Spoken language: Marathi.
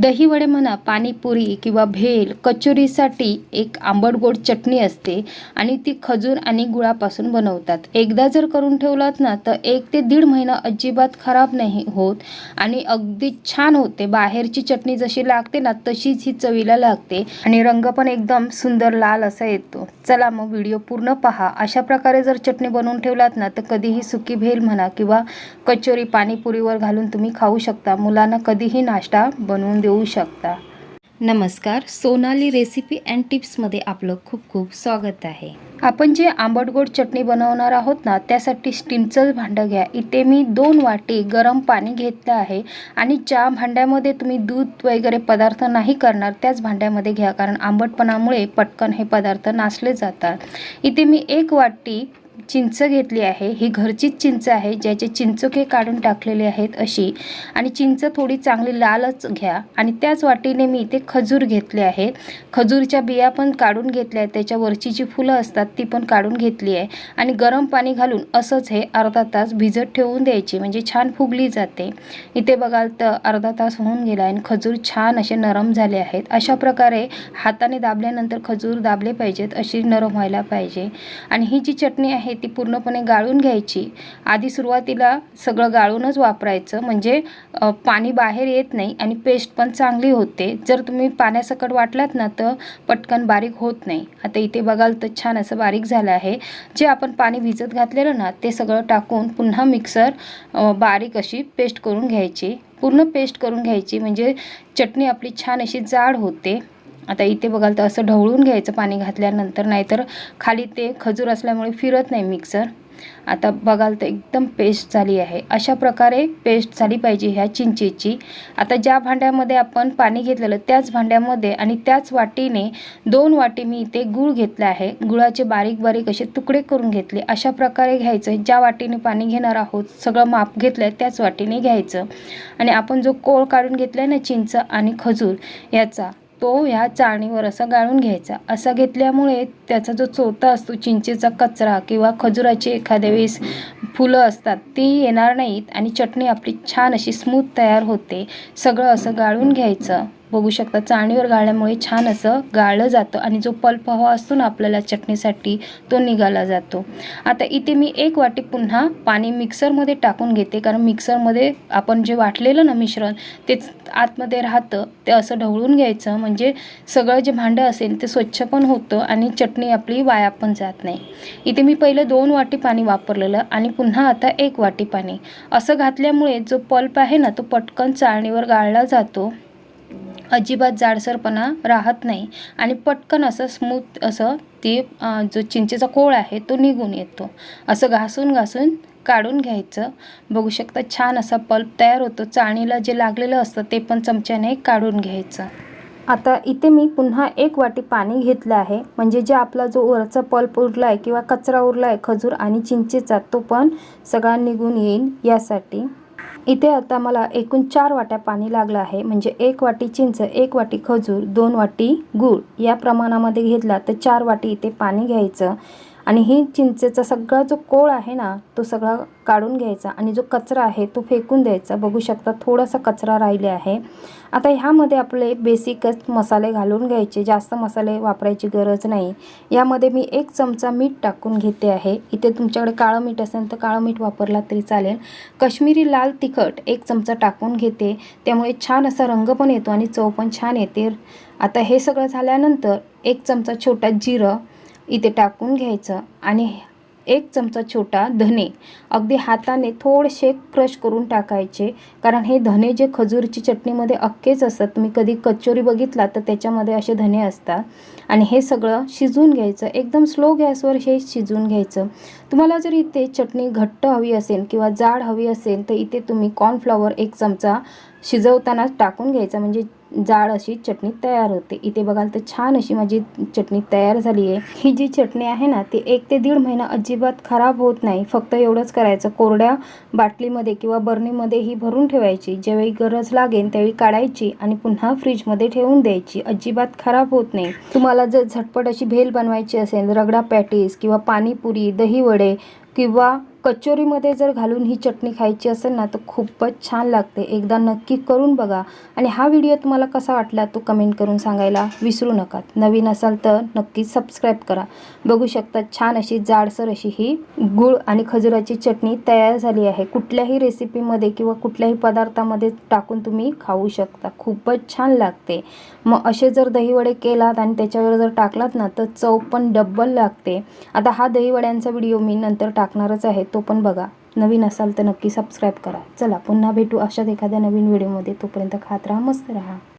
दहीवडे म्हणा पाणीपुरी किंवा भेल कचोरीसाठी एक आंबट गोड चटणी असते आणि ती खजूर आणि गुळापासून बनवतात. एकदा जर करून ठेवलात ना तर एक ते दीड महिना अजिबात खराब नाही होत आणि अगदी छान होते. बाहेरची चटणी जशी लागते ना तशीच ही चवीला लागते आणि रंग पण एकदम सुंदर लाल असा येतो. चला मग व्हिडिओ पूर्ण पहा. अशा प्रकारे जर चटणी बनवून ठेवलात ना तर कधीही सुकी भेल म्हणा किंवा कचोरी पाणीपुरीवर घालून तुम्ही खाऊ शकता. मुलांना कधीही नाश्ता बनवून देऊ देऊ शकता. नमस्कार सोनाली रेसिपी अँड टिप्समध्ये आपलं खूप खूप स्वागत आहे. आपण जे आंबट गोड चटणी बनवणार आहोत ना त्यासाठी स्टीमचं भांडं घ्या. इथे मी दोन वाटी गरम पाणी घेतलं आहे आणि ज्या भांड्यामध्ये तुम्ही दूध वगैरे पदार्थ नाही करणार त्याच भांड्यामध्ये घ्या. कारण आंबटपणामुळे पटकन हे पदार्थ नासले जातात. इथे मी एक वाटी चिंच घेतली आहे. ही घरचीच चिंच आहे. ज्याचे चिंचोके काढून टाकलेले आहेत अशी. आणि चिंच थोडी चांगली लालच घ्या. आणि त्याच वाटीने मी इथे खजूर घेतले आहे. खजूरच्या बिया पण काढून घेतल्या आहेत. त्याच्यावरची जी फुलं असतात ती पण काढून घेतली आहे. आणि गरम पाणी घालून असंच हे अर्धा तास भिजत ठेवून द्यायची. म्हणजे छान फुगली जाते. इथे बघाल तर अर्धा तास होऊन गेला आणि खजूर छान असे नरम झाले आहेत. अशा प्रकारे हाताने दाबल्यानंतर खजूर दाबले पाहिजेत. अशी नरम व्हायला पाहिजे. आणि ही जी चटणी आहे ती पूर्णपणे गाळून घ्यायची. आधी सुरुवातीला सगळं गाळूनच वापरायचं. म्हणजे पाणी बाहेर येत नाही आणि पेस्ट पण चांगली होते. जर तुम्ही पाण्यासकट वाटलात ना तर पटकन बारीक होत नाही. आता इथे बघाल तर छान असं बारीक झालं आहे. जे आपण पाणी भिजत घातलेलं ना ते सगळं टाकून पुन्हा मिक्सर बारीक अशी पेस्ट करून घ्यायची. पूर्ण पेस्ट करून घ्यायची. म्हणजे चटणी आपली छान अशी जाड होते. आता इथे बघाल तर असं ढवळून घ्यायचं पाणी घातल्यानंतर नाहीतर खाली ते खजूर असल्यामुळे फिरत नाही मिक्सर आता बघाल तर एकदम पेस्ट झाली आहे. अशा प्रकारे पेस्ट झाली पाहिजे ह्या चिंचेची. आता ज्या भांड्यामध्ये आपण पाणी घेतलेलं त्याच भांड्यामध्ये आणि त्याच वाटीने दोन वाटी मी इथे गूळ घेतला आहे. गुळाचे बारीक बारीक असे तुकडे करून घेतले. अशा प्रकारे घ्यायचं. ज्या वाटीने पाणी घेणार आहोत सगळं माप घेतलं आहे त्याच वाटीने घ्यायचं. आणि आपण जो कोळ काढून घेतला आहे ना चिंच आणि खजूर याचा तो ह्या चाळणीवर असा गाळून घ्यायचा. असा घेतल्यामुळे त्याचा जो चोथा असतो चिंचेचा कचरा किंवा खजुराची एखाद्या वेळेस फुलं असतात ती येणार नाहीत आणि चटणी आपली छान अशी स्मूथ तयार होते. सगळं असं गाळून घ्यायचं. बघू शकता. चाळणीवर गाळल्यामुळे छान असं गाळलं जातं आणि जो पल्प हवा असतो ना आपल्याला चटणीसाठी तो निघाला जातो. आता इथे मी एक वाटी पुन्हा पाणी मिक्सरमध्ये टाकून घेते. कारण मिक्सरमध्ये आपण जे वाटलेलं ना मिश्रण तेच आतमध्ये राहतं. ते असं ढवळून घ्यायचं. म्हणजे सगळं जे भांडं असेल ते स्वच्छ पण होतं आणि चटणी आपली वाया पण जात नाही. इथे मी पहिलं दोन वाटी पाणी वापरलेलं आणि पुन्हा आता एक वाटी पाणी. असं घातल्यामुळे जो पल्प आहे ना तो पटकन चाळणीवर गाळला जातो. अजिबात जाडसरपणा राहत नाही. आणि पटकन असं स्मूथ असं ते जो चिंचेचा कोळ आहे तो निघून येतो. असं घासून घासून काढून घ्यायचं. बघू शकता छान असा पल्प तयार होतो. चाळणीला जे लागलेलं असतं ते पण चमच्याने काढून घ्यायचं. आता इथे मी पुन्हा एक वाटी पाणी घेतलं आहे. म्हणजे जे आपला जो वरचा पल्प उरला आहे किंवा कचरा उरला आहे खजूर आणि चिंचेचा तो पण सगळा निघून येईल यासाठी. इथे आता मला एकूण चार वाट्या पाणी लागलं आहे. म्हणजे एक वाटी चिंच एक वाटी खजूर दोन वाटी गूळ या प्रमाणामध्ये घेतला तर चार वाटी इथे पाणी घ्यायचं. आणि ही चिंचेचा सगळा जो कोळ आहे ना तो सगळा काढून घ्यायचा आणि जो कचरा आहे तो फेकून द्यायचा. बघू शकता थोडासा कचरा राहिले आहे. आता ह्यामध्ये आपले बेसिकच मसाले घालून घ्यायचे. जास्त मसाले वापरायची गरज नाही. यामध्ये मी एक चमचा मीठ टाकून घेते आहे. इथे तुमच्याकडे काळं मीठ असेल तर काळं मीठ वापरला तरी चालेल. कश्मीरी लाल तिखट एक चमचा टाकून घेते. त्यामुळे छान असा रंग पण येतो आणि चव पण छान येते. आता हे सगळं झाल्यानंतर एक चमचा छोटा जिरं इथे टाकून घ्यायचं आणि एक चमचा छोटा धने. अगदी हाताने थोडेसे क्रश करून टाकायचे. कारण हे धने जे खजूरची चटणीमध्ये अख्खेच असतात. तुम्ही कधी कचोरी बघितला तर त्याच्यामध्ये असे धने असतात. आणि हे सगळं शिजवून घ्यायचं. एकदम स्लो गॅसवर हे शिजवून घ्यायचं. तुम्हाला जर इथे चटणी घट्ट हवी असेल किंवा जाड हवी असेल तर इथे तुम्ही कॉर्नफ्लॉवर एक चमचा शिजवतानाच टाकून घ्यायचा. म्हणजे जाड अशी चटणी तयार होते. इथे बघाल तर छान अशी माझी चटणी तयार झाली आहे. ही जी चटणी आहे ना ती एक ते दीड महिना अजिबात खराब होत नाही. फक्त एवढंच करायचं. कोरड्या बाटलीमध्ये किंवा बर्नीमध्ये ही भरून ठेवायची. ज्यावेळी गरज लागेल त्यावेळी काढायची आणि पुन्हा फ्रीजमध्ये ठेवून द्यायची. अजिबात खराब होत नाही. तुम्हाला जर झटपट अशी भेल बनवायची असेल रगडा पॅटीस किंवा पाणीपुरी दहीवडे किंवा कचोरीमध्ये जर घालून ही चटणी खायची असेल ना तर खूपच छान लागते. एकदा नक्की करून बघा. आणि हा व्हिडिओ तुम्हाला कसा वाटला तो कमेंट करून सांगायला विसरू नका. नवीन असाल तर नक्की सबस्क्राईब करा. बघू शकता छान अशी जाडसर अशी ही गुळ आणि खजुराची चटणी तयार झाली आहे. कुठल्याही रेसिपीमध्ये किंवा कुठल्याही पदार्थामध्ये टाकून तुम्ही खाऊ शकता. खूपच छान लागते. मग असे जर दहीवडे केलात आणि त्याच्यावर जर टाकलात ना तर चव पण डब्बल लागते. आता हा दहीवड्यांचा व्हिडिओ मी नंतर टाकणारच आहे. तो पण बघा. नवीन असाल तर नक्की सबस्क्राईब करा. चला पुन्हा भेटू अशाच एखाद्या नवीन व्हिडिओमध्ये तोपर्यंत खात राहा मस्त राहा.